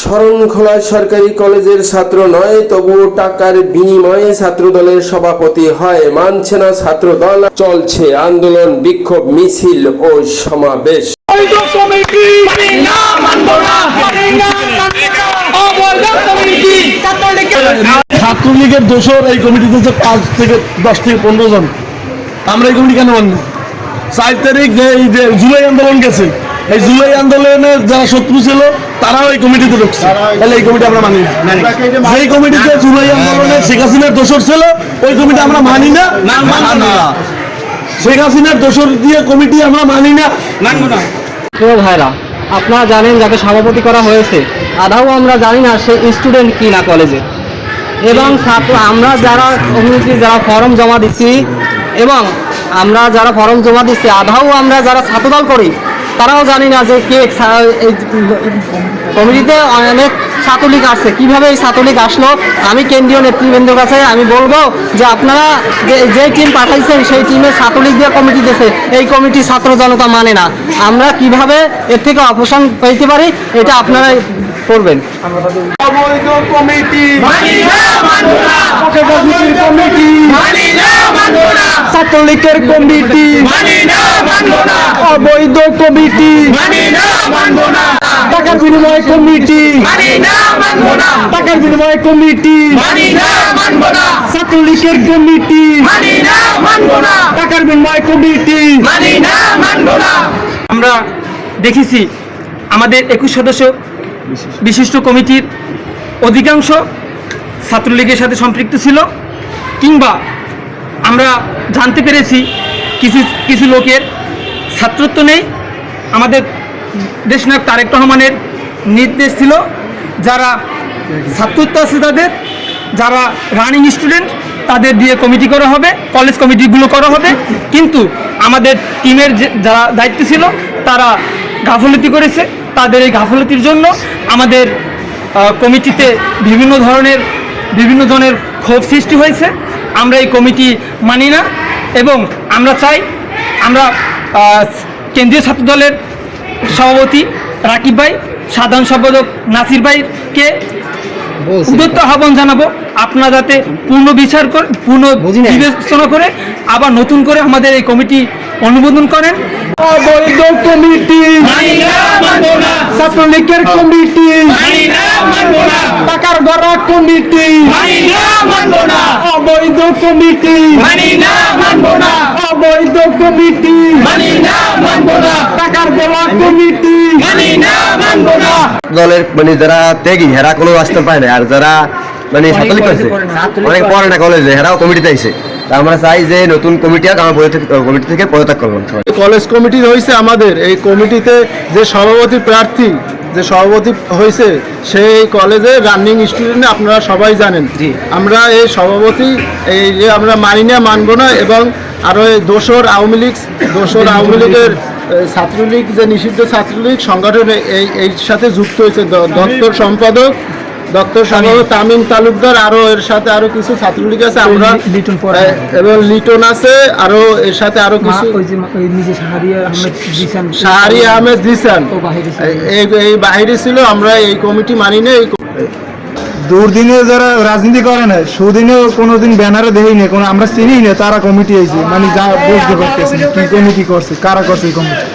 শরণখোলা সরকারি কলেজের ছাত্র নয় তবুও টাকার বিনিময়ে ছাত্রদলের সভাপতি হয়। মানছে না ছাত্রদল, চলছে আন্দোলন, বিক্ষোভ, মিছিল ও সমাবেশ। ছাত্রলীগের দোষর এই কমিটিতে যে পাঁচ থেকে দশ থেকে পনেরো জন, আমরা এই কমিটি কেন মানি চার তারিখ যে জুলাই আন্দোলন গেছে এই জুলাই আন্দোলনের যারা শত্রু ছিল তারাও এই কমিটিতে ঢুকছে। তাহলে এই কমিটি আমরা মানি না। যেই কমিটিতে জুলাই আন্দোলনে শেখ হাসিনার দোষর ছিল ওই কমিটি আমরা মানি না। শেখ হাসিনার দোষর দিয়ে কমিটি আমরা মানি না। প্রিয় ভাইরা আপনারা জানেন যাকে সভাপতি করা হয়েছে আধাও আমরা জানি না সে স্টুডেন্ট কি না কলেজে এবং ছাত্র আমরা যারা কমিউনিটি যারা ফর্ম জমা দিচ্ছি এবং আমরা যারা ফর্ম জমা দিচ্ছি আধাও আমরা যারা ছাত্রদল করি তারাও জানি না যে কে কমিটিতে অনেক ছাত্রলীগ আসছে। কীভাবে এই ছাত্রলীগ আসলো? আমি কেন্দ্রীয় নেতৃবৃন্দের কাছে আমি বলব যে আপনারা যে যে টিম পাঠাইছেন সেই টিমে ছাত্রলীগ দিয়ে কমিটি দিয়েছে। এই কমিটি ছাত্র জনতা মানে না। আমরা কীভাবে এর থেকে অপসারণ পেতে পারি এটা আপনারা করবেন। অবৈধ কমিটি। মানি না মানব না কমিটি মানি না মানব না ছাত্রলীগের কমিটি। মানি অবৈধ কমিটি। মানি টাকার বিনিময় কমিটি। টাকার বিনিময় কমিটি। ছাত্রলীগের কমিটি। টাকার বিনিময় কমিটি। মানি আমরা দেখেছি আমাদের একুশ সদস্য বিশিষ্ট কমিটির অধিকাংশ ছাত্রলীগের সাথে সম্পৃক্ত ছিল কিংবা আমরা জানতে পেরেছি কিছু কিছু লোকের ছাত্রত্ব নেই। আমাদের দেশনায়ক তারেক রহমানের নির্দেশ ছিল যারা ছাত্রত্ব আছে তাদের, যারা রানিং স্টুডেন্ট, তাদের দিয়ে কমিটি করা হবে, কলেজ কমিটিগুলো করা হবে। কিন্তু আমাদের টিমের যারা দায়িত্ব ছিল, তারা গাফলতি করেছে। তাদের এই গাফলতির জন্য আমাদের কমিটিতে বিভিন্ন ধরনের বিভিন্ন ধরনের ক্ষোভ সৃষ্টি হয়েছে। আমরা এই কমিটি মানি না এবং আমরা চাই আমরা কেন্দ্রীয় ছাত্র দলের সভাপতি রাকিব ভাই, সাধারণ সম্পাদক নাসির ভাইকে উদ্যত আহ্বান জানাব আপনারা যাতে পূর্ণ বিচার করে পূর্ণ বিবেচনা করে আবার নতুন করে আমাদের এই কমিটি অনুমোদন করেন। অবৈধ কমিটি। মানি না ছাত্রলীগের কমিটি। মানি না টাকার গড়া কমিটি। মানি না মানব অবৈধ কমিটি। মানি না মানব অবৈধ কমিটি। মানি না টাকার গড়া কমিটি। মানি দলের মানে যারা ত্যাগী হেরা কোনো রাস্তা পায় না আর যারা মানে ছাত্রলীগ করছে অনেক পড়ে না কলেজে হেরাও কমিটিতে আইছে। আমরা চাই যে নতুন কমিটি আমার কমিটি থেকে পদত্যাগ করবেন কলেজ কমিটি হয়েছে আমাদের। এই কমিটিতে যে সভাপতি প্রার্থী যে সভাপতি হয়েছে সেই কলেজে রানিং স্টুডেন্ট আপনারা সবাই জানেন। আমরা এই সভাপতি এই যে আমরা মানি না মানবো না এবং আরও এই দোসর আওয়ামী লীগ দোসর আওয়ামী লীগের ছাত্রলীগ যে নিষিদ্ধ ছাত্রলীগ সংগঠনে এই এই সাথে যুক্ত হয়েছে। দপ্তর সম্পাদক দপ্তর সম্পাদক তামিম তালুকদার আরও এর সাথে আরও কিছু ছাত্রলীগ আছে। আমরা লিটন এবং লিটন আছে আরও এর সাথে আরও কিছু শাহরি আহমেদ জিসান এই এই বাহিরে ছিল আমরা এই কমিটি মানি না এই দুর্দিনে যারা রাজনীতি করে না, সুদিনেও কোনোদিন ব্যানারে দেখি না কোনো আমরা চিনি না তারা কমিটি আইছে মানে যা বসতে পারতেছি কি কমিটি করছে, কারা করছে কমিটি?